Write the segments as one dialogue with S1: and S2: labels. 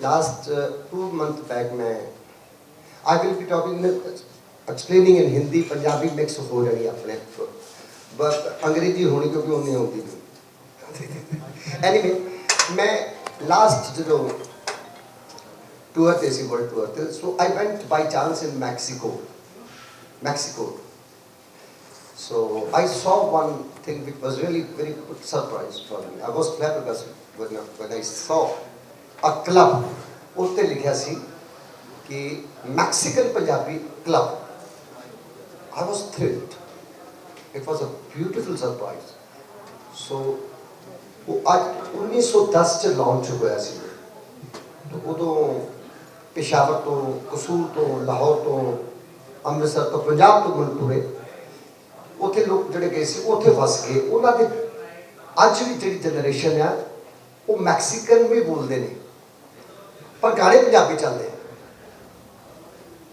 S1: last uh, two months back mein, I will be talking, explaining in Hindi, Punjabi mix हो रही है अपने but अंग्रेजी होनी क्योंकि उन्हें होती? नहीं anyway मैं last जो tour थे सी world tour so I went by chance in Mexico Mexico. So I saw one thing which was really very good surprise for me. I was flabbergasted when, when I saw a club. ਉੱਤੇ ਲਿਖਿਆ ਸੀ ਕਿ Mexican Punjabi club I was thrilled. It was a beautiful surprise. So, ਉਹ ਅੱਜ 1910 ਚ launch ਹੋਇਆ ਸੀ ਤੇ ਉਦੋਂ ਪੇਸ਼ਾਵਰ ਤੋਂ, ਕਸੂਰ ਤੋਂ, ਲਾਹੌਰ ਤੋਂ, ਅੰਮ੍ਰਿਤਸਰ ਤੋਂ, ਪੰਜਾਬ ਤੋਂ ਮਨਪੁਰੇ ਉੱਥੇ ਲੋਕ ਜਿਹੜੇ ਗਏ ਸੀ, ਉੱਥੇ ਵਸ ਗਏ ਉਹਨਾਂ ਦੇ ਅੱਜ ਵੀ ਜਿਹੜੀ ਜਨਰੇਸ਼ਨ ਆ, ਉਹ ਮੈਕਸੀਕਨ ਵੀ ਬੋਲਦੇ ਨੇ ਪਰ ਗਾਣੇ ਪੰਜਾਬੀ ਚੱਲਦੇ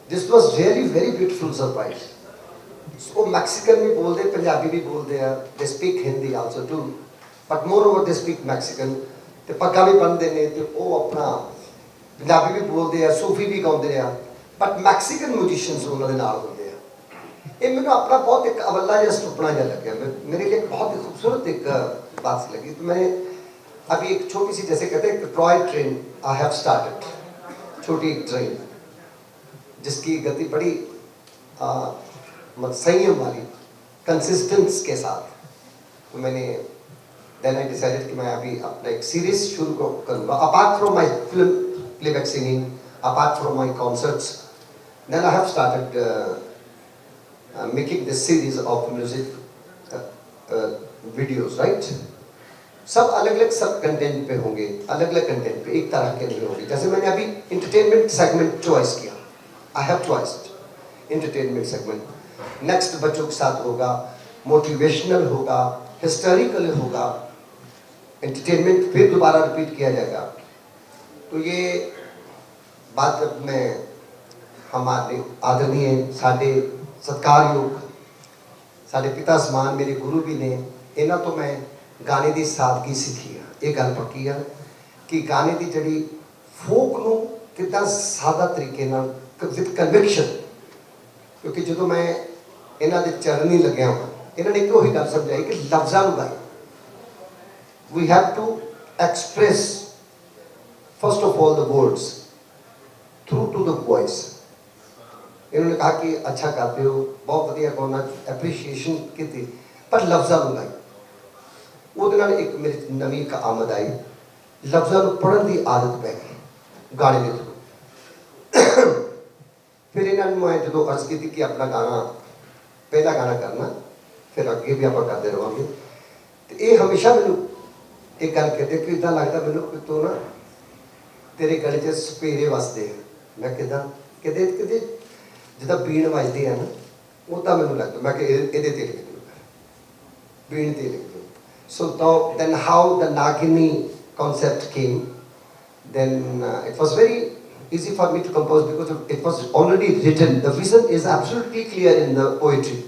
S1: this was really very beautiful surprise ਉਹ ਮੈਕਸੀਕਨ ਵੀ ਬੋਲਦੇ, ਪੰਜਾਬੀ ਵੀ ਬੋਲਦੇ ਆ। They speak Hindi also too but moreover they speak Mexican ਤੇ ਪੱਕਾ ਵੀ ਬੰਦੇ ਨੇ ਤੇ ਉਹ ਆਪਣਾ ਪੰਜਾਬੀ ਵੀ ਬੋਲਦੇ ਆ, ਸੂਫੀ ਵੀ ਗਾਉਂਦੇ ਆ। ਬਟ ਮੈਕਸੀਕਨ ਮਿਊਜ਼ੀਸ਼ੀਅਨਸ ਉਹਨਾਂ ਦੇ ਨਾਲ ਹੁੰਦੇ ਆ। ਇਹ ਮੈਨੂੰ ਆਪਣਾ ਬਹੁਤ ਇੱਕ ਅਵੱਲਾ ਜਿਹਾ ਸੁਪਨਾ ਜਿਹਾ ਲੱਗਿਆ। ਮੇਰੇ ਲਈ ਬਹੁਤ ਹੀ ਖੂਬਸੂਰਤ ਇੱਕ ਬਾਤ ਲੱਗੀ। ਤੇ ਮੈਂ अभी एक छोटी सी जैसे कहते हैं toy train I have started छोटी ट्रेन जिसकी गति बड़ी संयम वाली कंसिस्टेंस के साथ। तो मैंने देन आई डिसाइडेड कि मैं अभी अपना एक सीरीज़ शुरू करूँगा। Apart from my film playback singing apart from my concerts then I have started series of music uh, uh, videos, right? सब अलग अलग सब कंटेंट पे होंगे अलग अलग कंटेंट पे, एक तरह के नहीं होंगे। जैसे मैंने अभी इंटरटेनमेंट सेगमेंट चॉइस किया। I have choice entertainment segment next बच्चों के साथ होगा मोटिवेशनल होगा हिस्टोरिकल होगा। इंटरटेनमेंट फिर दोबारा रिपीट किया जाएगा। तो ये बात अपने हमारे आदरणीय, साढ़े सत्कार योग, साढ़े पिता समान मेरे गुरु भी ने, इन्हों तो मैं ਗਾਣੇ ਦੀ ਸਾਦਗੀ ਸਿੱਖੀ ਆ ਇਹ ਗੱਲ ਪੱਕੀ ਆ ਕਿ ਗਾਣੇ ਦੀ ਜਿਹੜੀ ਫੋਕ ਨੂੰ ਕਿੱਦਾਂ ਸਾਦਾ ਤਰੀਕੇ ਨਾਲ ਵਿਦ ਕਨਵਿਕਸ਼ਨ ਕਿਉਂਕਿ ਜਦੋਂ ਮੈਂ ਇਹਨਾਂ ਦੇ ਚਰਨੀ ਲੱਗਿਆ ਹਾਂ ਇਹਨਾਂ ਨੇ ਇੱਕੋ ਹੀ ਗੱਲ ਸਮਝਾਈ ਕਿ ਲਫ਼ਜ਼ਾਂ ਨੂੰ ਗਾਈ we have to express first of all the words through to the voice इन्होंने कहा कि अच्छा गाते हो बहुत ਵਧੀਆ ਗਾਉਣਾ ਐਪਰੀਸ਼ੀਏਸ਼ਨ ਕੀਤੀ ਪਰ ਲਫ਼ਜ਼ਾਂ ਨੂੰ ਲਾਈ ਉਹਦੇ ਨਾਲ ਇੱਕ ਮੇਰੀ ਨਵੀਂ ਇੱਕ ਆਮਦ ਆਈ। ਲਫ਼ਜ਼ਾਂ ਨੂੰ ਪੜ੍ਹਨ ਦੀ ਆਦਤ ਪੈ ਗਈ। ਗਾਣੇ ਦੇ ਥਰੂ ਫਿਰ ਇਹਨਾਂ ਨੂੰ ਮੈਂ ਜਦੋਂ ਅਰਜ਼ ਕੀਤੀ ਕਿ ਆਪਣਾ ਗਾਣਾ, ਪਹਿਲਾ ਗਾਣਾ ਕਰਨਾ, ਫਿਰ ਅੱਗੇ ਵੀ ਆਪਾਂ ਕਰਦੇ ਰਵਾਂਗੇ। ਤੇ ਇਹ ਹਮੇਸ਼ਾ ਮੈਨੂੰ ਇਹ ਗੱਲ ਕਹਿੰਦੇ ਕਿ ਇਦਾਂ ਲੱਗਦਾ ਮੈਨੂੰ ਕਿ ਤੂੰ ਨਾ ਤੇਰੇ ਗਲੇ 'ਚ ਸਪੇਰੇ ਵਸਦੇ ਮੈਂ ਕਿਦਾਂ ਕਿਤੇ ਕਿਤੇ ਜਿੱਦਾਂ ਬੀਣ ਵੱਜਦੇ ਆ ਨਾ ਉਹ ਤਾਂ ਮੈਨੂੰ ਲੱਗਦਾ। ਮੈਂ ਕਿ ਇਹ- ਇਹਦੇ ਤੇ ਲਿਖ ਦੂੰਗਾ ਬੀਣ ਤੇ ਲਿਖ ਦੂੰ ਸੋ ਤਾਂ then how the Nagini concept came then uh, it was very easy for me to compose because it was already written the vision is absolutely clear in the poetry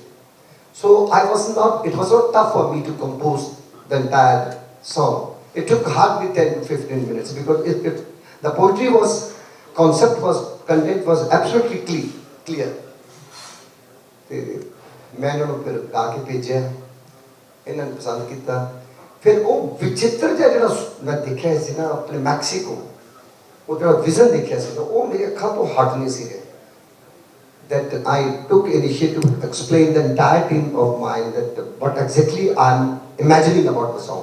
S1: so i was not it was not tough for me to compose the entire song it took hardly 10 to 15 minutes because it, it, the poetry was concept was content was absolutely clear clear ਤੇ ਮੈਂ ਇਹਨਾਂ ਨੂੰ ਫਿਰ ਗਾ ਕੇ ਭੇਜਿਆ ਇਹਨਾਂ ਨੇ ਪਸੰਦ ਕੀਤਾ ਫਿਰ ਉਹ ਵਿਚਿੱਤਰ ਜਿਹਾ ਜਿਹੜਾ ਸ- ਮੈਂ ਦੇਖਿਆ ਸੀ ਨਾ ਆਪਣੇ ਮੈਕਸੀਕੋ ਉਹ ਜਿਹੜਾ ਵਿਜ਼ਨ ਦੇਖਿਆ ਸੀ ਨਾ ਉਹ ਮੇਰੀ ਅੱਖਾਂ ਤੋਂ ਹਟ ਨਹੀਂ ਸੀ ਰਿਹਾ that I took initiative to explain the entire team of mine that what exactly I'm imagining about the song.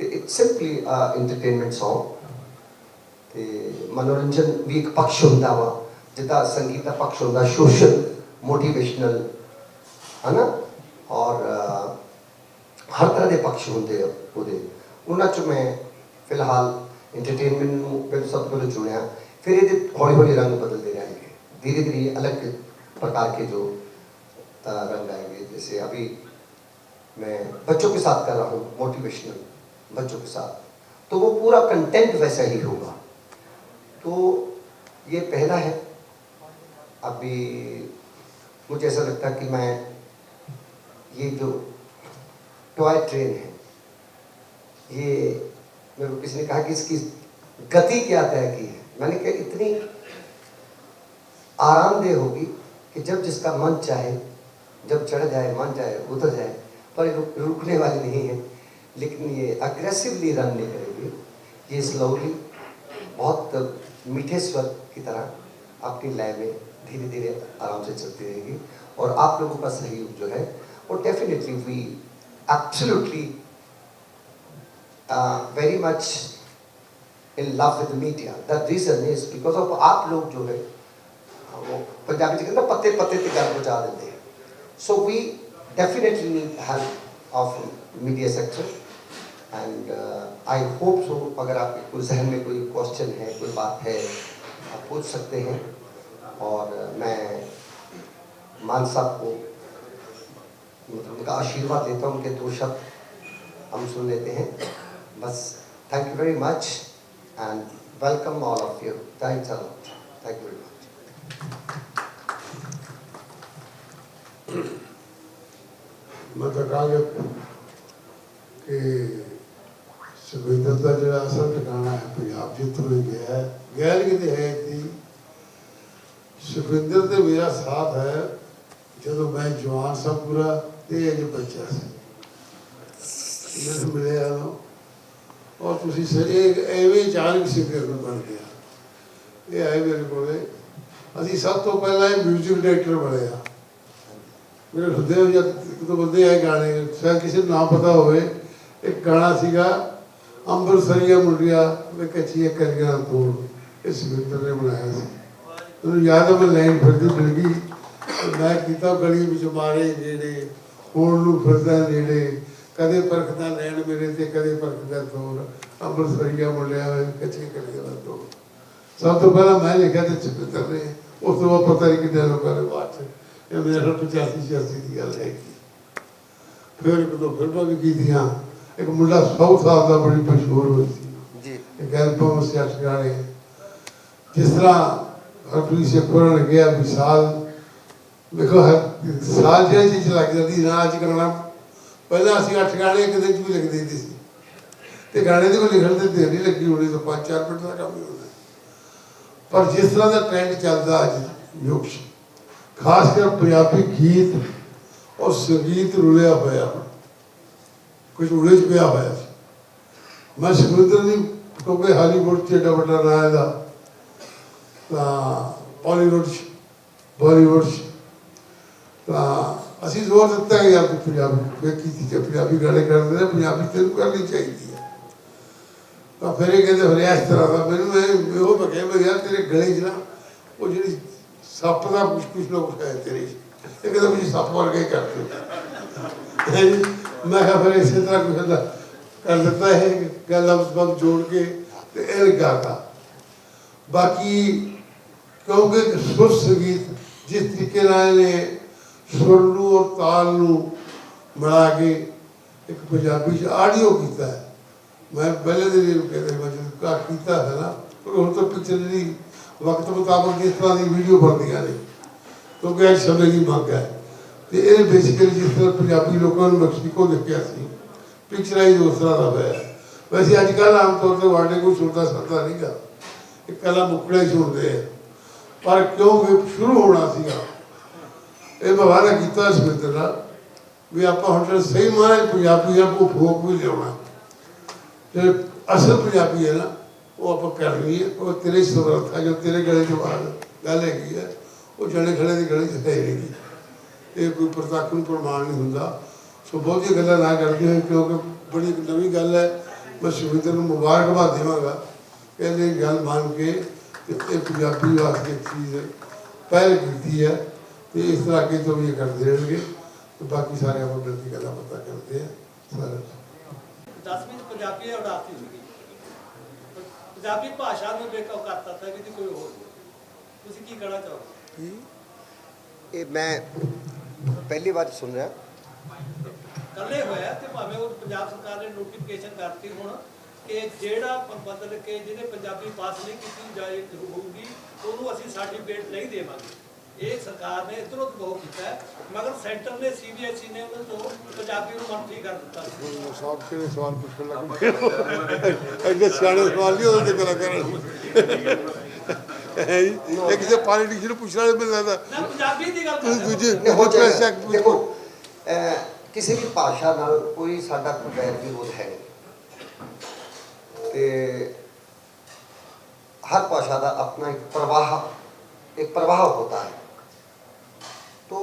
S1: It's simply an entertainment song. ਤੇ ਮਨੋਰੰਜਨ ਵੀ ਇੱਕ ਪਕਸ਼ ਹੁੰਦਾ ਵਾ ਜਿੱਦਾਂ ਸੰਗੀਤ ਦਾ ਪਕਸ਼ ਹੁੰਦਾ ਸੋਸ਼ਲ ਮੋਟੀਵੇਸ਼ਨਲ ਹਨਾ ਔਰ ਅਹ, ਹਰ ਤਰ੍ਹਾਂ ਦੇ ਪਕਸ਼ ਹੁੰਦੇ ਆ ਉਹਦੇ ਉਹਨਾਂ ਚ ਮੈਂ ਫਿਲਹਾਲ ਐਂਟਰਟੇਨਮੈਂਟ ਨੂੰ ਪਹਿਲਾਂ ਸਭ ਤੋਂ ਚੁਣਿਆ ਫਿਰ ਇਹਦੇ ਹੌਲੀ ਹੌਲੀ ਰੰਗ ਬਦਲਦੇ रहेंगे धीरे धीरे ये अलग प्रकार के जो अ, रंग आएंगे जैसे अभी मैं बच्चों के साथ कर रहा हूँ मोटिवेशनल बच्चों के साथ तो वो पूरा कंटेंट वैसा ही होगा तो ये पहला है अभी मुझे ऐसा लगता है कि मैं ये जो टॉय ट्रेन है। ये मेरे को किसी ने कहा कि इसकी गति क्या तय की है? मैंने कहा इतनी आरामदेह होगी कि जब जिसका मन चाहे जब चढ़ जाए मन जाए उतर जाए पर रुक, रुकने वाली नहीं है। लेकिन ये अग्रेसिवली रन नहीं करेगी। ये स्लोली बहुत मीठे स्वर की तरह आपकी लय में धीरे धीरे आराम से चलती रहेगी। और आप लोगों का सहयोग जो है वो definitely we absolutely uh, very much in love with the media. The reason is because of आप लोग जो है वो पंजाबी में ना पत्ते पत्ते पे गल पहुँचा देते हैं. So we definitely need help of media sector and uh, I hope so अगर आपके कोई जहन में कोई क्वेश्चन है कोई बात है आप पूछ सकते हैं और मैं मान साहब को उनका आशीर्वाद लेता हूँ उनके दो शब्द हम सुन लेते हैं बस thank you very much and welcome all of you thanks a lot thank you very much
S2: ਮੈਂ ਤਾਂ ਕਹਾਂਗਾ ਕਿ ਸੁਖਵਿੰਦਰ ਦਾ ਜਿਹੜਾ ਅਸਲ ਟਿਕਾਣਾ ਹੈ ਪੰਜਾਬ ਜਿੱਥੋਂ ਇਹ ਗਿਆ ਹੈ ਗੈਰ ਕਿਤੇ ਹੈ ਸੀ ਸੁਖਵਿੰਦਰ ਤੇ ਮੇਰਾ ਸਾਥ ਹੈ ਜਦੋਂ ਮੈਂ ਜਵਾਨ ਸਾਂ ਪੂਰਾ ਇਹ ਹੈ ਜੀ ਬੱਚਾ। ਇਹਨਾਂ ਨੂੰ ਮਿਲਿਆ ਔਰ ਤੁਸੀਂ ਸਰੀਰ ਐਵੇਂ ਚਾਰਕ ਸਿੰਗਰ ਬਣ ਗਿਆ। ਇਹ ਆਏ ਮੇਰੇ ਕੋਲੇ। ਅਸੀਂ ਸਭ ਤੋਂ ਪਹਿਲਾਂ ਇਹ ਮਿਊਜ਼ਿਕ ਡਾਇਰੈਕਟਰ ਬਣੇ ਆ। ਮੇਰੇ ਹਿਰਦੇ ਜਦ ਕਿਤੋਂ ਬੰਦੇ ਆਏ ਗਾਣੇ, ਸ਼ਾਇਦ ਕਿਸੇ ਨੂੰ ਨਾ ਪਤਾ ਹੋਵੇ, ਇੱਕ ਗਾਣਾ ਸੀਗਾ ਅੰਮ੍ਰਿਤਸਰੀਆ ਮੁੰਡਿਆ ਮੈਂ ਕੱਚੀਏ ਕਰੀਆਂ ਤੋੜ ਇਸ ਮਿੱਤਰ ਨੇ ਬਣਾਇਆ ਸੀ। ਤੁਹਾਨੂੰ ਯਾਦ ਹੈ ਲਾਈਨ ਫਿਰ ਮਿਲ ਮੈਂ ਕੀਤਾ, ਗਲੀ ਵਿੱਚ ਮਾਰੇ ਜਿਹੜੇ ਹੋਣ ਨੂੰ ਫਿਰਦਾ ਨੇੜੇ ਕਦੇ ਪਰਖਦਾ ਲੈਣ ਮੇਰੇ ਤੇ ਕਦੇ ਪਰਖਦਾ ਤੋੜ ਅੰਬਰਸਰੀਆ ਮੁੰਡਿਆ ਵੇ ਕੱਚੀਆਂ ਕਰੀਆਂ ਤੋੜ ਸਭ ਤੋਂ ਪਹਿਲਾਂ ਮੈਂ ਲਿਖਿਆ ਤੇ ਚਿੱਤਰ ਨੇ। ਉਸ ਤੋਂ ਬਾਅਦ ਪਤਾ ਨਹੀਂ ਕਿੰਨੇ ਲੋਕਾਂ ਨੇ ਬਾਅਦ ਇਹ ਮੇਰੇ 85 86 ਦੀ ਗੱਲ ਹੈ ਫਿਰ ਇੱਕ ਦੋ ਫਿਲਮਾਂ ਵੀ ਕੀਤੀਆਂ। ਇੱਕ ਮੁੰਡਾ 100 ਸਾਲ ਦਾ ਬੜੀ ਮਸ਼ਹੂਰ ਹੋਈ ਸੀ। ਇੱਕ ਐਲਬਮ ਸੀ ਅੱਠ ਗਾਣੇ ਜਿਸ ਤਰ੍ਹਾਂ ਹਰਪ੍ਰੀਤ ਸਿੰਘ ਕੋਲ ਗਿਆ ਵਿਸ਼ਾਲ ਵੇਖੋ ਹਰ ਸਾਲ ਜਿਹੜੀ ਚੀਜ਼ ਲੱਗ ਜਾਂਦੀ ਨਾ ਅੱਜ ਕਰਨਾ ਪਹਿਲਾਂ ਅਸੀਂ ਅੱਠ ਗਾਣੇ ਇੱਕ ਦਿਨ ਚ ਵੀ ਲਿਖ ਦਿੰਦੇ ਸੀ। ਤੇ ਗਾਣੇ ਦੇ ਕੋਈ ਲਿਖਣ ਤੇ ਦੇਰ ਨਹੀਂ ਲੱਗੀ ਹੋਣੀ ਤਾਂ 5-4 ਮਿੰਟ ਦਾ ਕੰਮ ਹੀ ਹੁੰਦਾ। ਪਰ ਜਿਸ ਤਰ੍ਹਾਂ ਦਾ ਟ੍ਰੈਂਡ ਚੱਲਦਾ ਅੱਜ ਯੁੱਗ 'ਚ, ਖਾਸ ਕਰ ਪੰਜਾਬੀ ਗੀਤ ਔਰ ਸੰਗੀਤ ਰੁਲਿਆ ਹੋਇਆ। ਕੁਝ ਉਲਝ ਪਿਆ ਹੋਇਆ ਸੀ। ਮੈਂ ਸੁਖਵਿੰਦਰ ਦੀ ਕਿਉਂਕਿ ਹਾਲੀਵੁੱਡ 'ਚ ਏਡਾ ਵੱਡਾ ਨਾਂ ਇਹਦਾ ਤਾਂ ਬਾਲੀਵੁੱਡ 'ਚ ਬਾਲੀਵੁੱਡ ਅਸੀਂ ਜ਼ੋਰ ਦਿੱਤਾ ਕਿ ਯਾਰ ਤੂੰ ਪੰਜਾਬੀ ਵੇਖੀ ਸੀ ਕਿ ਪੰਜਾਬੀ ਗਾਣੇ ਕਰਦੇ ਨੇ ਪੰਜਾਬੀ ਤੈਨੂੰ ਕਰਨੀ ਚਾਹੀਦੀ ਹੈ ਤਾਂ ਫਿਰ ਇਹ ਕਹਿੰਦੇ, ਫਿਰ ਇਸ ਤਰ੍ਹਾਂ ਦਾ ਮੈਨੂੰ ਇਹ ਉਹ ਬਗੇ ਮੈਂ ਯਾਰ ਤੇਰੇ ਗਲੇ 'ਚ ਨਾ ਉਹ ਜਿਹੜੀ ਸੱਪ ਦਾ ਕੁਝ ਕੁਝ ਲੋਕ ਹੈ ਤੇਰੇ 'ਚ। ਇਹ ਕਹਿੰਦਾ, ਮੈਨੂੰ ਸੱਪ ਵਰਗਾ ਹੀ ਕਰਦੇ ਮੈਂ ਕਿਹਾ, ਫਿਰ ਇਸੇ ਤਰ੍ਹਾਂ ਕੁਝ ਦਾ ਕਰ ਦਿੱਤਾ ਇਹ ਗੱਲ ਆਪਸ ਵਿੱਚ ਜੋੜ ਕੇ ਤੇ ਇਹ ਗਾਤਾ ਬਾਕੀ ਕਿਉਂਕਿ ਸੁਰ ਸੰਗੀਤ ਜਿਸ ਤਰੀਕੇ ਨਾਲ ਇਹਨੇ ਸੁਰ ਨੂੰ ਔਰ ਤਾਲ ਨੂੰ ਮਿਲਾ ਕੇ ਇੱਕ ਪੰਜਾਬੀ ਚ ਆਡੀਓ ਕੀਤਾ ਹੈ। ਮੈਂ ਪਹਿਲੇ ਦਿਨ ਇਹ ਕਹਿੰਦੇ ਮੈਂ ਕਾ ਕੀਤਾ ਹੈ ਨਾ, ਪਰ ਹੁਣ ਤਾਂ ਪਿਕਚਰ ਦੀ ਵਕਤ ਮੁਤਾਬਕ ਇਸ ਤਰ੍ਹਾਂ ਦੀ ਵੀਡੀਓ ਬਣਦੀਆਂ ਨੇ। ਕਿਉਂਕਿ ਅੱਜ ਸਮੇਂ ਦੀ ਮੰਗ ਹੈ। ਤੇ ਇਹ ਬੇਸਿਕਲੀ ਜਿਸ ਤਰ੍ਹਾਂ ਪੰਜਾਬੀ ਲੋਕਾਂ ਨੂੰ ਮੈਕਸੀਕੋ ਦੇਖਿਆ ਸੀ ਪਿਕਚਰਾਈਜ਼ ਉਸ ਤਰ੍ਹਾਂ ਦਾ ਹੋਇਆ ਵੈਸੇ ਅੱਜ ਕੱਲ੍ਹ ਆਮ ਤੌਰ ਤੇ ਵਾਡੇ ਕੋਈ ਸੁਣਦਾ ਸਕਦਾ ਨਹੀਂਗਾ ਇਹ ਕਲਾ ਮੁਕੜੇ ਹੀ ਸੁਣਦੇ ਆ। ਪਰ ਕਿਉਂਕਿ ਸ਼ੁਰੂ ਹੋਣਾ ਸੀਗਾ ਇਹ ਮੈਂ ਵਾਅਦਾ ਕੀਤਾ ਇਸ ਮਿੱਤਰ ਨਾਲ ਵੀ ਆਪਾਂ ਹੁਣ ਜਿਹੜਾ ਸਹੀ ਮਾਇਨੇ ਪੰਜਾਬੀ ਆ ਉਹ ਫੋਕ ਵੀ ਲਿਆਉਣਾ। ਤੇ ਅਸਲ ਪੰਜਾਬੀ ਹੈ ਨਾ, ਉਹ ਆਪਾਂ ਕਰਨੀ ਹੈ, ਉਹ ਤੇਰੇ ਸਮਰੱਥਾ ਜੋ ਤੇਰੇ ਗਲੇ ਚ ਬਾਹਰ ਗੱਲ ਹੈਗੀ ਹੈ, ਉਹ ਜਣੇ ਖੜੇ ਦੀ ਗਲੇ ਚ ਹੈ ਨਹੀਂ। ਇਹ ਕੋਈ ਪ੍ਰਤੱਖ ਨੂੰ ਪ੍ਰਮਾਣ ਨਹੀਂ ਹੁੰਦਾ। ਸੋ ਬਹੁਤੀਆਂ ਗੱਲਾਂ ਨਾ ਕਰਦੇ ਹੋਏ ਕਿਉਂਕਿ ਬੜੀ ਇੱਕ ਨਵੀਂ ਗੱਲ ਹੈ, ਮੈਂ ਸੁਖਵਿੰਦਰ ਨੂੰ ਮੁਬਾਰਕਬਾਦ ਦੇਵਾਂਗਾ। ਕਿ ਇਹ ਗੱਲ ਮੰਨ ਕੇ ਇਹ ਪੰਜਾਬੀ ਵਾਸਤੇ ਚੀਜ਼ ਪਹਿਲ ਕੀਤੀ ਹੈ। ਤੇ ਇਸ ਤਰ੍ਹਾਂ ਅੱਗੇ ਤੋਂ ਵੀ ਕਰਦੇ ਰਹਿਣਗੇ ਤੇ ਬਾਕੀ ਸਾਰੇ ਆਪਾਂ ਮਿਲ ਕੇ ਗੱਲਾਂ ਬਾਤਾਂ ਕਰਦੇ ਆ ਸਾਰੇ
S3: 10ਵੀਂ ਪੰਜਾਬੀ ਦਾ ਉਡਾਤੀ ਸੀਗੀ। ਪੰਜਾਬੀ ਭਾਸ਼ਾ ਨੂੰ ਬੇਕਾਉ ਕਰਤਾ ਤਾਂ ਕਿ ਕੋਈ ਹੋਰ ਤੁਸੀਂ ਕੀ ਕਹਿਣਾ ਚਾਹੋਗੇ?
S1: ਇਹ ਮੈਂ ਪਹਿਲੀ ਵਾਰ ਸੁਣ ਰਿਹਾ।
S3: ਕੱਲੇ ਹੋਇਆ ਤੇ ਭਾਵੇਂ ਉਹ ਪੰਜਾਬ ਸਰਕਾਰ ਨੇ ਨੋਟੀਫਿਕੇਸ਼ਨ ਕਰਤੀ ਹੁਣ ਕਿ ਜਿਹੜਾ ਬਦਲ ਕੇ ਜਿਹਨੇ ਪੰਜਾਬੀ ਪਾਸ ਨਹੀਂ ਕੀਤੀ ਜਾਏ ਹੋਊਗੀ ਉਹਨੂੰ ਅਸੀਂ ਸਰਟੀਫਿਕੇਟ ਨਹੀਂ ਦੇਵਾਂਗੇ। ਇਹ ਸਰਕਾਰ ਨੇ ਇਧਰੋਂ ਤੋਂ ਬਹੁਤ ਕੀਤਾ ਹੈ, ਮਗਰ ਸੈਂਟਰ ਨੇ ਸੀਬੀਐਸਈ ਨੇ ਉਹਨਾਂ ਤੋਂ ਪੰਜਾਬੀ ਨੂੰ ਮੰਤਰੀ ਕਰ ਦਿੱਤਾ ਸੀ
S2: ਸਾਹਿਬ ਕਿਹੜੇ ਸਵਾਲ ਪੁੱਛਣ ਲੱਗ ਐਡੇ ਸਿਆਣੇ ਸਵਾਲ ਨਹੀਂ ਉਹਦੇ ਤੇ ਕਰਨ ਹੈ ਜੀ ਇਹ ਕਿਸੇ ਪੋਲੀਟੀਸ਼ੀਅਨ ਨੂੰ ਪੁੱਛਣਾ ਨਹੀਂ ਮਿਲਦਾ
S3: ਨਾ ਪੰਜਾਬੀ ਦੀ ਗੱਲ
S2: ਤੁਸੀਂ
S3: ਕਰ
S2: ਦੂਜੇ
S1: ਨਹੀਂ, ਹੋ
S2: ਦੂਜੇ press
S1: ਜਾਏਗਾ
S2: check
S1: ਦੇਖੋ ਅਹ, ਕਿਸੇ ਵੀ ਭਾਸ਼ਾ ਨਾਲ ਕੋਈ ਸਾਡਾ ਕੋਈ ਵੈਰ ਵਿਰੋਧ ਹੈ ਨਹੀਂ ਤੇ हर भाषा का अपना एक प्रवाह एक प्रवाह होता है तो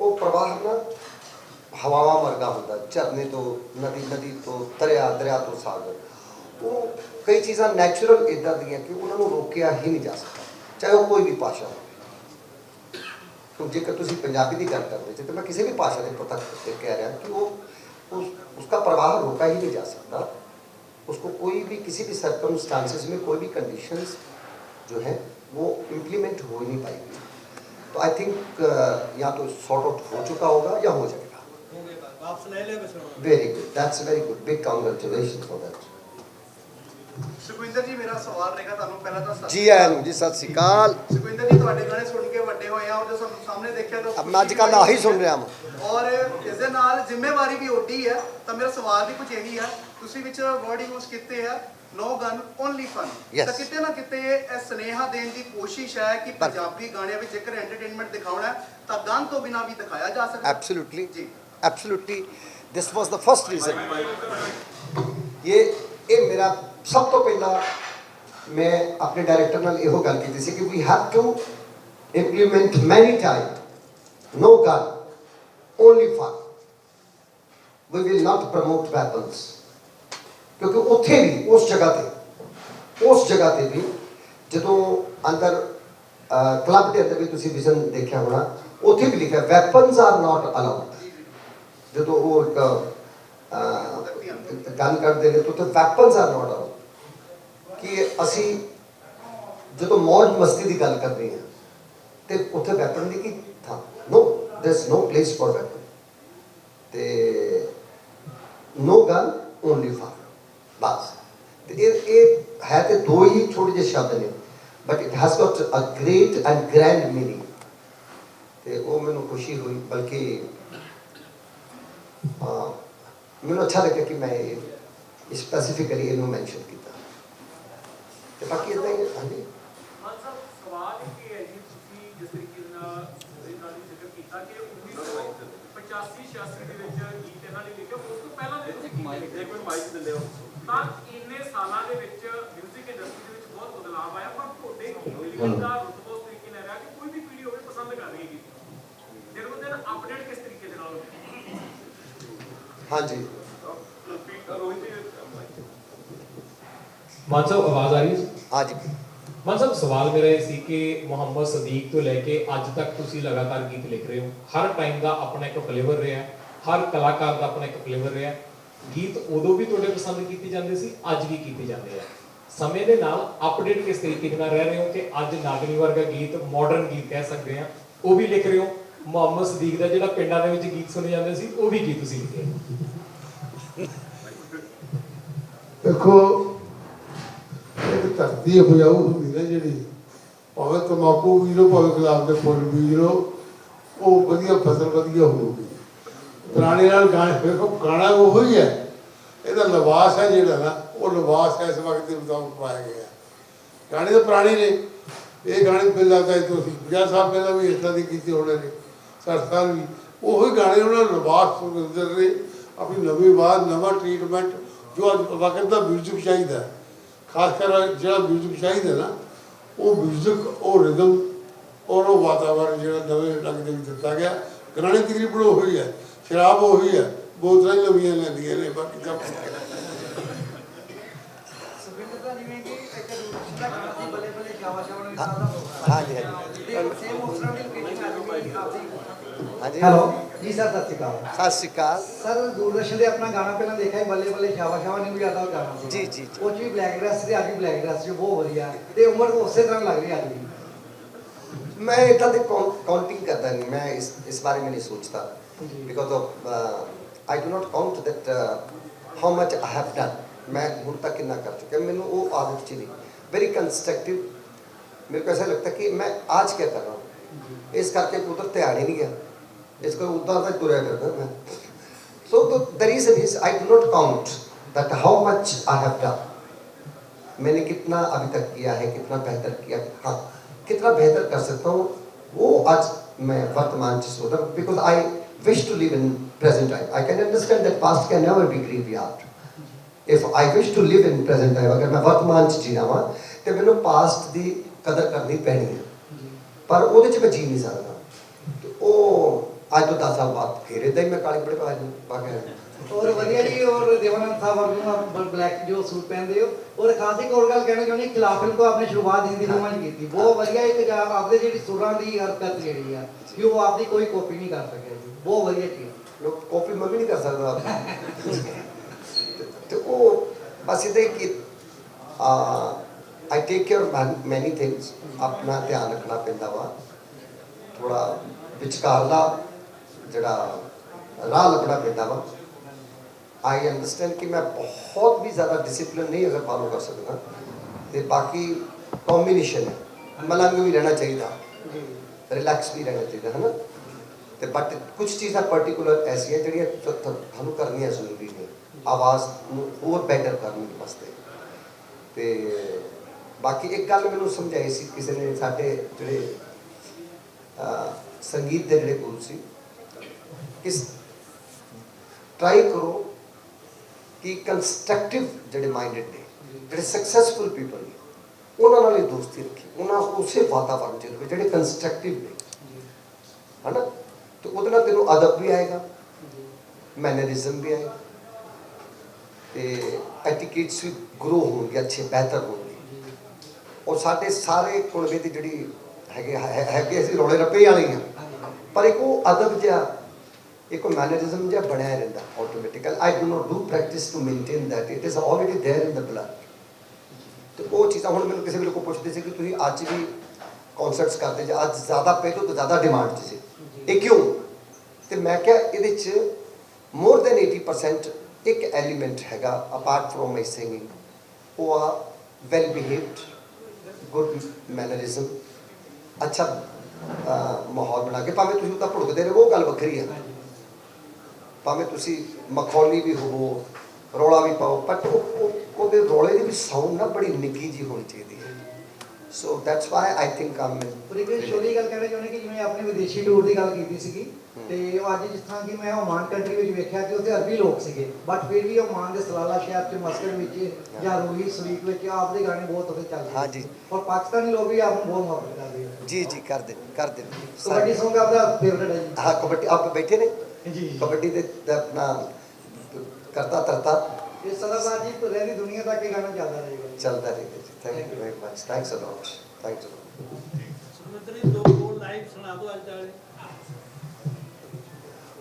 S1: वो प्रवाह ना हवावा वर्गा होता झरने तो नदी नदी तो दरिया दरिया तो सागर। वो कई चीज़ा नैचुरल इदा दियाँ कि उन्होंने रोकया ही नहीं जा सकता चाहे वो कोई भी भाषा हो। तो जेकर तुम पंजाबी की गल कर रहे तो मैं किसी भी भाषा के पता कह रहा कि वो उस, उसका प्रवाह रोका ही नहीं जा सकता उसको कोई भी किसी भी सर्कमस्टांसिस में कोई भी कंडीशंस जो है वो इम्प्लीमेंट हो ही नहीं पाएगी। तो आई थिंक या तो सॉर्ट आउट हो चुका होगा या हो जाएगा
S3: ਹੋ ਗਏ ਬਾ- ਵਾਪਸ ਲੈ ਲਿਆ ਬਸ
S1: very good that's very good big congratulation for that
S4: Sukhwinder ji ਮੇਰਾ ਸਵਾਲ ਰਹੇਗਾ ਤੁਹਾਨੂੰ ਪਹਿਲਾਂ ਤਾਂ ਸਤਿ
S1: जी आयन जी सत श्रीकाल
S4: ਸੁਖਵਿੰਦਰ ਜੀ ਤੁਹਾਡੇ ਗਾਣੇ ਸੁਣ ਕੇ ਵੱਡੇ ਹੋਏ ਆ ਔਰ ਜੋ ਸਾਨੂੰ ਸਾਹਮਣੇ ਦੇਖਿਆ ਤਾਂ
S1: अब मैं अजकल आही सुन रहा हूँ
S4: ਔਰ ਇਸ ਦੇ ਨਾਲ ਜ਼ਿੰਮੇਵਾਰੀ ਵੀ ਓਡੀ ਹੈ ਤਾਂ ਮੇਰਾ ਸਵਾਲ ਵੀ ਕੁਝ ਇਹੀ ਹੈ ਤੁਸੀਂ ਵਿੱਚ ਵਰਡ ਯੂਜ਼ ਕੀਤੇ ਆ ਨੋ ਗਨ ਓਨਲੀ ਫਨ ਤਾਂ ਕਿਤੇ ਨਾ ਕਿਤੇ ਇਹ ਸਨੇਹਾ ਦੇਣ ਦੀ ਕੋਸ਼ਿਸ਼ ਹੈ ਕਿ ਪੰਜਾਬੀ ਗਾਣਿਆਂ ਵਿੱਚ ਜੇਕਰ ਐਂਟਰਟੇਨਮੈਂਟ ਦਿਖਾਉਣਾ ਤਾਂ ਗਨ ਤੋਂ ਬਿਨਾ ਵੀ ਦਿਖਾਇਆ ਜਾ ਸਕਦਾ
S1: ਐਬਸੋਲੂਟਲੀ
S4: ਜੀ।
S1: Absolutely this was the first reason ਇਹ ਇਹ ਮੇਰਾ ਸਭ ਤੋਂ ਪਹਿਲਾ ਮੈਂ ਆਪਣੇ ਡਾਇਰੈਕਟਰ ਨਾਲ ਇਹੋ ਗੱਲ ਕੀਤੀ ਸੀ ਕਿ we have to implement many time no gun only fun we will not promote weapons. ਕਿਉਂਕਿ ਉੱਥੇ ਵੀ, ਉਸ ਜਗ੍ਹਾ ਤੇ, ਉਸ ਜਗ੍ਹਾ ਤੇ ਵੀ ਜਦੋਂ ਅੰਦਰ ਕਲੱਬ ਦੇ ਅੰਦਰ ਵੀ ਤੁਸੀਂ ਵਿਜ਼ਨ ਦੇਖਿਆ ਹੋਣਾ, ਉੱਥੇ ਵੀ ਲਿਖਿਆ ਵੈਪਨਸ ਆਰ ਨਾਟ ਅਲਾਉਡ ਜਦੋਂ ਉਹ ਇੱਕ ਗੱਲ ਕਰਦੇ ਨੇ, ਤਾਂ ਉੱਥੇ ਵੈਪਨਸ ਆਰ ਨਾਟ ਅਲਾਉਡ ਕਿ ਅਸੀਂ ਜਦੋਂ ਮੌਜ ਮਸਤੀ ਦੀ ਗੱਲ ਕਰਦੇ ਹਾਂ ਤੇ ਉੱਥੇ ਵੈਪਨ ਦੀ ਕੀ ਥਾਂ? No there is no place for weapon ਤੇ ਨੋ ਗਨ ਓਨਲੀ ਫਾਰ ਬਸ। ਤੇ ਇਹ ਇਹ ਹੈ ਤੇ ਦੋ ਹੀ ਛੋਟੇ ਜਿਹੇ ਸ਼ਬਦ ਨੇ। But it has got a great and grand meaning ਤੇ ਉਹ ਮੈਨੂੰ ਖੁਸ਼ੀ ਹੋਈ ਬਲਕਿ ਮੈਨੂੰ ਅੱਛਾ ਲੱਗਿਆ ਕਿ ਮੈਂ ਸਪੈਸੀਫਿਕਲੀ ਇਹਨੂੰ ਮੈਂਸ਼ਨ ਕੀਤਾ। ਤੇ ਬਾਕੀ ਇਦਾਂ ਹੀ ਹਾਂਜੀ।
S5: ਮਾਨ ਸਾਹਿਬ ਸਵਾਲ ਇਹ ਹੈ ਜੀ ਤੁਸੀਂ ਜਿਸ ਤਰੀਕੇ ਦੇ ਨਾਲ ਉਹਦੇ ਨਾਲ ਹੀ ਜ਼ਿਕਰ ਕੀਤਾ ਕਿ 1985 86 ਦੇ ਵਿੱਚ ਗੀਤ ਇਹਨਾਂ ਨੇ ਲਿਖਿਆ ਉਸ ਤੋਂ ਪਹਿਲਾਂ ਦੇ ਤੁਸੀਂ ਗੀਤ ਲਿਖੇ? ਕੋਈ ਮਾਈਕ ਦਿੰਦੇ ਹੋ। ਤਾਂ ਇੰਨੇ ਸਾਲਾਂ ਦੇ ਵਿੱਚ 뮤직 ਇੰਡਸਟਰੀ ਦੇ ਵਿੱਚ ਬਹੁਤ ਬਦਲਾਅ ਆਇਆ ਪਰ ਤੁਹਾਡੇ ਗੀਤ ਲਿਖਣ ਦਾ ਰੁਤਬਾ ਉਸ ਤਰੀਕੇ ਨਾਲ ਰਿਹਾ ਕਿ ਕੋਈ ਵੀ ਪੀੜ੍ਹੀ ਹੋਵੇ ਪਸੰਦ ਕਰ ਰਹੀ ਹੈ ਗੀਤ ਦਿਨ ਬ ਦਿਨ ਅਪਡੇਟ ਕਿਸ ਤਰੀਕੇ ਦੇ ਨਾਲ ਹੋ ਰਿਹਾ
S1: ਹਾਂਜੀ।
S6: ਮਾਨ ਸਾਹਿਬ ਆਵਾਜ਼ ਆ ਰਹੀ ਹੈ?
S1: ਹਾਂਜੀ।
S6: ਮਾਨ ਸਾਹਿਬ ਸਵਾਲ ਮੇਰਾ ਇਹ ਸੀ ਕਿ ਮੁਹੰਮਦ ਸਦੀਕ ਤੋਂ ਲੈ ਕੇ ਅੱਜ ਤੱਕ ਤੁਸੀਂ ਲਗਾਤਾਰ ਗੀਤ ਲਿਖ ਰਹੇ ਹੋ। ਹਰ ਟਾਈਮ ਦਾ ਆਪਣਾ ਇੱਕ ਫਲੇਵਰ ਰਿਹਾ ਹਰ ਕਲਾਕਾਰ ਦਾ ਆਪਣਾ ਇੱਕ ਫਲੇਵਰ ਰਿਹਾ ਗੀਤ ਉਦੋਂ ਵੀ ਤੁਹਾਡੇ ਪਸੰਦ ਕੀਤੇ ਜਾਂਦੇ ਸੀ, ਅੱਜ ਵੀ ਕੀਤੇ ਜਾਂਦੇ ਆ। ਸਮੇਂ ਦੇ ਨਾਲ ਅਪਡੇਟ ਕਿਸ ਤਰੀਕੇ ਨਾਲ ਰਹਿ ਰਹੇ ਹੋ ਕਿ ਅੱਜ ਨਾਗਨੀ ਵਰਗਾ ਗੀਤ ਮਾਡਰਨ ਗੀਤ ਕਹਿ ਸਕਦੇ ਆ। ਉਹ ਵੀ ਲਿਖ ਰਹੇ ਹੋ। ਮੁਹੰਮਦ ਸਦੀਕ ਦਾ ਜਿਹੜਾ ਪਿੰਡਾਂ ਦੇ ਵਿੱਚ ਗੀਤ ਸੁਣੇ ਜਾਂਦੇ ਸੀ, ਉਹ ਵੀ ਗੀਤ ਤੁਸੀਂ ਲਿਖੇ
S2: ਦੇਖੋ, ਇੱਕ ਧਰਤੀ ਉਪਜਾਊ ਹੁੰਦੀ ਨਾ ਜਿਹੜੀ, ਭਾਵੇਂ ਤਮਾਕੂ ਵੀ ਲੋ ਭਾਵੇਂ ਗੁਲਾਬ ਦੇ ਫੁੱਲ ਵੀ ਲੋ ਉਹ ਵਧੀਆ ਫਸਲ ਵਧੀਆ ਹੋਊਗੀ। ਪੁਰਾਣੇ ਨਾਲ ਗਾਣੇ ਵੇਖੋ ਗਾਣਾ ਉਹੋ ਹੀ ਹੈ। ਇਹਦਾ ਲਿਬਾਸ ਹੈ ਜਿਹੜਾ ਨਾ, ਉਹ ਲਿਬਾਸ ਇਸ ਵਕਤ ਦੇ ਮੁਤਾਬਕ ਪਾਇਆ ਗਿਆ। ਗਾਣੇ ਤਾਂ ਪੁਰਾਣੇ ਨੇ। ਇਹ ਗਾਣੇ ਪਹਿਲਾਂ ਤਾਂ ਤੁਸੀਂ 50 ਸਾਲ ਪਹਿਲਾਂ ਵੀ ਇਸ ਦੇ ਕੀਤੇ ਹੋਣੇ ਨੇ 60 ਸਾਲ ਵੀ। ਉਹੋ ਹੀ ਗਾਣੇ ਉਹਨਾਂ ਨੂੰ ਲਿਬਾਸ ਗੁਜ਼ਰ ਰਹੇ ਆਪਣੀ ਨਵੀਂ ਬਾਤ ਨਵਾਂ ਟ੍ਰੀਟਮੈਂਟ ਜੋ ਅੱਜ ਵਕਤ ਦਾ ਮਿਊਜ਼ਿਕ ਚਾਹੀਦਾ ਖਾਸ ਕਰ ਜਿਹੜਾ ਮਿਊਜ਼ਿਕ ਚਾਹੀਦਾ ਨਾ, ਉਹ ਮਿਊਜ਼ਿਕ ਉਹ ਰਿਦਮ ਔਰ ਉਹ ਵਾਤਾਵਰਣ ਜਿਹੜਾ ਨਵੇਂ ਢੰਗ ਦੇ ਵਿੱਚ ਦਿੱਤਾ ਗਿਆ। ਗਾਣੇ ਤਕਰੀਬਨ ਉਹ ਉਹੀ ਹੈ। ਸ਼ਰਾਬ ਉਹੀ ਹੈ ਬੋਤਲਾਂ ਹੀ ਨਵੀਆਂ ਲੈਂਦੀਆਂ ਨੇ ਬਾਕੀ ਸਭ
S7: ਸੁਖਿੰਦਰ ਜਿਵੇਂ ਕਿ ਇੱਕ ਦੂਸਰਾ ਦਾ ਗਾਣਾ ਸੀ ਬੱਲੇ ਬੱਲੇ ਸ਼ਾਵਾ ਸ਼ਾਵਾ ਨੂੰ ਸਾਦਾ
S1: ਹਾਂਜੀ ਹਾਂਜੀ
S7: ਤੇ ਸੇਮ ਉਸ ਤਰ੍ਹਾਂ ਦੀ ਲੋਕੇਸ਼ਨ ਆ ਜੂਗੀ ਆਪਦੀ
S1: ਹਾਂਜੀ
S7: ਹੈਲੋ ਜੀ ਸਰ ਸਤਿ ਸ਼੍ਰੀ ਅਕਾਲ
S1: ਸਤਿ ਸ਼੍ਰੀ ਅਕਾਲ
S7: ਸਰ ਦੂਰਦਰਸ਼ਨ ਦੇ ਆਪਣਾ ਗਾਣਾ ਪਹਿਲਾਂ ਦੇਖਿਆ ਸੀ, ਬੱਲੇ ਬੱਲੇ ਸ਼ਾਵਾ ਸ਼ਾਵਾ ਨਹੀਂ ਵੀ ਜ਼ਿਆਦਾ ਉਹ ਗਾਣਾ ਸੀ
S1: ਜੀ, ਜੀ, ਜੀ।
S7: ਉਹ 'ਚ ਵੀ ਬਲੈਕ ਡਰੈਸ ਤੇ ਅੱਜ ਵੀ ਬਲੈਕ ਡਰੈਸ ਜੋ ਬਹੁਤ ਵਧੀਆ ਤੇ ਉਮਰ ਉਸੇ ਤਰ੍ਹਾਂ ਲੱਗ ਰਹੀ ਅੱਜ ਵੀ
S1: ਮੈਂ ਇਦਾਂ ਦੇ ਕਾਊਂਟਿੰਗ ਕਰਦਾ ਨਹੀਂ ਮੈਂ ਇਸ ਇਸ ਬਾਰੇ में नहीं सोचता
S7: ਜੀ। Mm-hmm.
S1: because of uh, I do not count that uh, how much I have done. मैं गुण तक कितना कर चुका मैंने वो आदत चली वेरी कंस्ट्रक्टिव मेरे को ऐसा लगता कि मैं आज क्या कर रहा हूँ? Mm-hmm. इस करके तो उधर तैयार ही नहीं गया। इसको उधर तक तुरैया करता मैं। सो तो there is is I do not count that how much I have done मैंने कितना अभी तक किया है कितना बेहतर किया हाँ। कितना बेहतर कर सकता हूँ वो आज मैं वर्तमान चीज़ होता because I wish to live in present time. I can understand that past can never be grieved out. If I wish to live in present time, ਅਗਰ ਮੈਂ ਵਰਤਮਾਨ ਚ ਜੀਣਾ ਵਾਂ ਤੇ ਮੈਨੂੰ ਪਾਸਟ ਦੀ ਕਦਰ ਕਰਨੀ ਪੈਣੀ ਹੈ ਪਰ ਉਹਦੇ ਚ ਮੈਂ ਜੀ ਨਹੀਂ ਸਕਦਾ ਉਹ ਅੱਜ ਤੋਂ 10 ਸਾਲ ਬਾਅਦ ਫੇਰੇ ਦਾ ਹੀ ਮੈਂ ਕਾਲੀ ਬੜੇ ਪਾਜ ਬਾਕੀ
S7: ਔਰ ਵਧੀਆ ਜੀ, ਔਰ ਦੇਵਾਨੰਦ ਸਾਹਿਬ ਵਰਗੂ ਬਲੈਕ ਜੋ ਸੂਟ ਪਹਿਨਦੇ ਹੋ। ਔਰ ਖਾਸ ਇੱਕ ਗੱਲ ਕਹਿਣਾ ਚਾਹੁੰਦੀ ਖਿਲਾਫ ਤੋਂ ਆਪਨੇ ਸ਼ੁਰੂਆਤ ਹਿੰਦੀ ਫਿਲਮਾਂ 'ਚ ਕੀਤੀ। ਬਹੁਤ ਵਧੀਆ ਇੱਕ ਆਪਦੇ ਜਿਹੜੀ ਸੁਰਾਂ ਦੀ ਹਰਕਤ ਜਿਹੜੀ ਆ, ਕਿ ਉਹ ਆਪਦੀ ਕੋਈ ਕਾਪੀ ਨਹੀਂ ਕਰ ਸਕਿਆ ਜੀ। ਬਹੁਤ ਵਧੀਆ ਚੀਜ਼
S1: ਲੋਕ ਕਾਪੀ ਮੈਂ ਨਹੀਂ ਕਰ ਸਕਦਾ ਤੇ ਉਹ ਬਸ ਇਹਦੇ ਕਿ I take care many things ਆਪਣਾ ਧਿਆਨ ਰੱਖਣਾ ਪੈਂਦਾ ਵਾ। ਥੋੜਾ ਵਿਚਕਾਰਲਾ ਜਿਹੜਾ ਰਾਹ ਲੱਭਣਾ ਪੈਂਦਾ ਵਾ। ਆਈ ਅੰਡਰਸਟੈਂਡ ਕਿ ਮੈਂ ਬਹੁਤ ਵੀ ਜ਼ਿਆਦਾ ਡਿਸਪਲਿਨ ਨਹੀਂ ਅਗਰ ਫਾਲੋ ਕਰ ਸਕਦਾ ਤੇ ਬਾਕੀ ਕੰਬੀਨੇਸ਼ਨ ਹੈ ਮਲੰਗ ਵੀ ਰਹਿਣਾ ਚਾਹੀਦਾ ਰਿਲੈਕਸ ਵੀ ਰਹਿਣਾ ਚਾਹੀਦਾ ਹੈ ਨਾ ਤੇ ਬਟ ਕੁਝ ਚੀਜ਼ਾਂ ਪਾਰਟਿਕੂਲਰ ਐਸੀਆਂ ਜਿਹੜੀਆਂ ਤੁਹਾਨੂੰ ਕਰਨੀਆਂ ਜ਼ਰੂਰੀ ਨੇ ਆਵਾਜ਼ ਨੂੰ ਹੋਰ ਬੈਟਰ ਕਰਨ ਵਾਸਤੇ ਤੇ ਬਾਕੀ ਇੱਕ ਗੱਲ ਮੈਨੂੰ ਸਮਝਾਈ ਸੀ ਕਿਸੇ ਨੇ ਸਾਡੇ ਜਿਹੜੇ ਸੰਗੀਤ ਦੇ ਜਿਹੜੇ ਗੁਰੂ ਸੀ ਕਿਸ ਟਰਾਈ ਕਰੋ ਕਿ ਕੰਸਟਰਕਟਿਵ ਜਿਹੜੇ ਮਾਈਂਡਡ ਨੇ, ਜਿਹੜੇ ਸਕਸੈਸਫੁਲ ਪੀਪਲ ਨੇ, ਉਹਨਾਂ ਨਾਲ ਹੀ ਦੋਸਤੀ ਰੱਖੀ, ਉਹਨਾਂ ਉਸੇ ਵਾਤਾਵਰਣ ਚ ਰਹੋ ਜਿਹੜੇ ਕੰਸਟਰਕਟਿਵ ਨੇ। ਹਨਾ? ਤੇ ਉਹਦੇ ਨਾਲ ਤੈਨੂੰ ਅਦਬ ਵੀ ਆਏਗਾ ਮੈਨਰਿਜ਼ਮ ਵੀ ਆਏਗਾ, ਤੇ ਐਟੀਕੇਟਸ ਵੀ ਗਰੋ ਹੋਣਗੇ, ਅੱਛੇ, ਬਿਹਤਰ ਹੋਣਗੇ। ਔਰ ਸਾਡੇ ਸਾਰੇ ਕੁਲਵੇ ਦੀ ਜਿਹੜੀ ਹੈਗੇ ਹੈਗੇ ਅਸੀਂ ਰੋਲੇ ਰੱਪੇ ਵਾਲੇ ਹੀ ਹਾਂ ਪਰ ਇੱਕ ਉਹ ਅਦਬ ਜਿਹਾ ਇੱਕ ਮੈਨਰਿਜ਼ਮ ਜਿਹਾ ਬਣਿਆ ਰਹਿੰਦਾ automatically I do not do practice to maintain that it is already there in the blood ਤੇ ਉਹ ਚੀਜ਼ਾਂ ਹੁਣ ਮੈਨੂੰ ਕਿਸੇ ਵੇਲੇ ਕੋ ਪੁੱਛਦੇ ਸੀ ਕਿ ਤੁਸੀਂ ਅੱਜ ਵੀ ਕਨਸਰਟਸ ਕਰਦੇ ਜੇ ਅੱਜ ਜ਼ਿਆਦਾ ਪਹਿਲੋਂ ਤੋਂ ਜ਼ਿਆਦਾ ਡਿਮਾਂਡ 'ਚ ਸੀ ਇਹ ਕਿਉਂ ਤੇ ਮੈਂ ਕਿਹਾ ਇਹਦੇ 'ਚ ਮੋਰ ਦੈਨ 80% ਇੱਕ ਐਲੀਮੈਂਟ ਹੈਗਾ ਅਪਾਰਟ ਫਰੋਮ ਮਾਈ ਸਿੰਗਿੰਗ ਉਹ ਆ ਵੈਲ ਬਿਹੇਵਡ ਗੁੱਡ ਮੈਨਰਿਜ਼ਮ ਅੱਛਾ ਅਹ, ਮਾਹੌਲ ਬਣਾ ਕੇ ਭਾਵੇਂ ਤੁਸੀਂ ਉਹਦਾ ਭੁੜਕਦੇ ਰਹੋ ਉਹ ਗੱਲ ਵੱਖਰੀ ਹੈ ਭਾਵੇਂ ਤੁਸੀਂ ਮਖੌਲੀ ਵੀ ਹੋਵੋ ਰੌਲਾ ਵੀ ਪਾਓ ਉਹ- ਉਹਦੇ ਰੌਲੇ ਦੀ ਵੀ ਸਾਊਂਡ ਨਾ ਬੜੀ ਨਿੱਕੀ ਜੀ ਹੋਣੀ ਚਾਹੀਦੀ ਹੈ। So that's why I think ਆਮ
S7: ਪਰ ਇੱਕ ਛੋਟੀ ਗੱਲ ਕਹਿਣਾ ਚਾਹੁੰਦੇ ਕਿ ਜਿਵੇਂ ਆਪਣੇ ਵਿਦੇਸ਼ੀ ਟੂਰ ਦੀ ਗੱਲ ਕੀਤੀ ਸੀਗੀ ਤੇ ਉਹ ਅੱਜ ਜਿਸ ਤਰ੍ਹਾਂ ਕਿ ਮੈਂ ਓਮਾਨ ਕੰਟਰੀ ਵਿੱਚ ਵੇਖਿਆ ਕਿ ਉੱਥੇ ਅਰਬੀ ਲੋਕ ਸੀਗੇ ਬਟ ਫਿਰ ਵੀ ਓਮਾਨ ਦੇ ਸਲਾਲਾ ਸ਼ਹਿਰ ਚ ਮਸਕਟ ਵਿੱਚ ਜਾਂ ਰੂਹੀ ਸਰੀਕ ਵਿੱਚ ਆਪਦੇ ਗਾਣੇ ਬਹੁਤ ਉੱਥੇ ਚੱਲਦੇ
S1: ਹਾਂਜੀ।
S7: ਔਰ ਪਾਕਿਸਤਾਨੀ ਲੋਕ ਵੀ ਆਪ ਨੂੰ ਬਹੁਤ ਮੁਹੱਬਤ ਕਰਦੇ
S1: ਜੀ ਜੀ ਕਰ ਦੇ ਕਰ ਦੇ
S7: ਕਬੱਡੀ Song ਆਪਦਾ ਫੇਵਰਟ ਹੈ ਜੀ।
S1: ਹਾਂ ਕਬੱਡੀ ਆਪ ਬੈਠੇ ਨੇ?
S7: ਜੀ
S1: ਕਬੱਡੀ ਦੇ ਆਪਣਾ ਕਰਤਾ ਤਰਤਾ
S7: ਇਹ ਸਦਾਬਾਦ ਜੀ ਰਹਿੰਦੀ ਦੁਨੀਆ ਤੱਕ ਇਹ ਗਾਣਾ ਚੱਲਦਾ ਰਹੇਗਾ।
S1: ਚੱਲਦਾ ਰਹੇਗਾ ਜੀ। Thank you very much thanks a lot thanks a
S3: ਸੁਖਮੰਤਰੀ ਦੋ ਦੋ ਲਾਈਵ ਸੁਣਾ ਦਿਓ ਅੱਜ ਵਾਲੇ।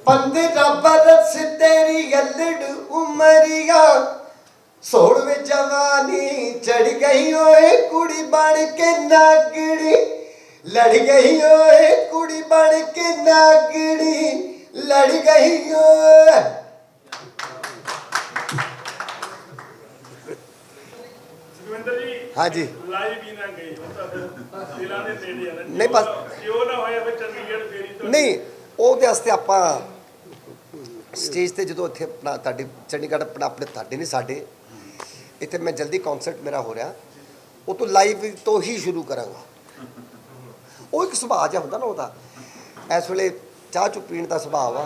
S1: ਪੰਦਰਾਂ ਬਰਸ ਤੇਰੀ ਅਲੜ ਉਮਰੀਆ ਸੋਲਵੇਂ ਜਵਾਨੀ ਚੜ ਗਈ ਓਏ ਕੁੜੀ ਬਣ ਕੇ ਨਾਗੜੀ ਲੜ ਗਈ ਓਏ ਕੁੜੀ ਬਣ ਕੇ ਨਾਗੜੀ। ਲੜ ਗਈ ਓਏ
S5: ਸੁਖਵਿੰਦਰ ਜੀ
S1: ਹਾਂਜੀ।
S5: ਲਾਈਵ ਹੀ ਨਾ ਗਈ ਤਾਂ ਦਿਲਾਂ ਦੇ ਨੇੜੇ ਆ
S1: ਨਹੀਂ, ਬਸ-
S5: ਕਿਉਂ ਨਾ ਹੋਇਆ ਫਿਰ ਚੰਡੀਗੜ੍ਹ ਫੇਰੀ ਤੋਂ
S1: ਨਹੀਂ ਉਹਦੇ ਵਾਸਤੇ ਆਪਾਂ ਸਟੇਜ ਤੇ ਜਦੋਂ ਇੱਥੇ ਆਪਣਾ ਤੁਹਾਡੇ ਚੰਡੀਗੜ੍ਹ ਆਪਣਾ ਆਪਣੇ ਤੁਹਾਡੇ ਨਹੀਂ ਸਾਡੇ। ਇੱਥੇ ਮੈਂ ਜਲਦੀ ਕਨਸਰਟ ਮੇਰਾ ਹੋ ਰਿਹਾ। ਉਹ ਤੋਂ ਲਾਈਵ ਤੋਂ ਹੀ ਸ਼ੁਰੂ ਕਰਾਂਗਾ। ਉਹ ਇੱਕ ਸੁਭਾਅ ਜਿਹਾ ਹੁੰਦਾ ਨਾ ਉਹਦਾ। ਇਸ ਵੇਲੇ ਚਾਹ ਚੁ ਪੀਣ ਦਾ ਸੁਭਾਅ ਆ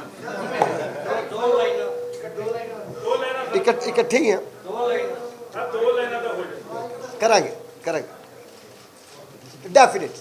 S3: ਦੋ ਲਾਈਨਾਂ
S5: ਦੋ ਲੈਣਾ
S1: ਇਕੱਠੇ ਹੀ ਆ।
S3: ਦੋ ਲਾਈਨਾਂ
S5: ਦੋ ਲੈਣਾ ਤਾਂ ਹੋ
S1: ਕਰਾਂਗੇ ਕਰਾਂਗੇ। ਡੈਫੀਨਿਟ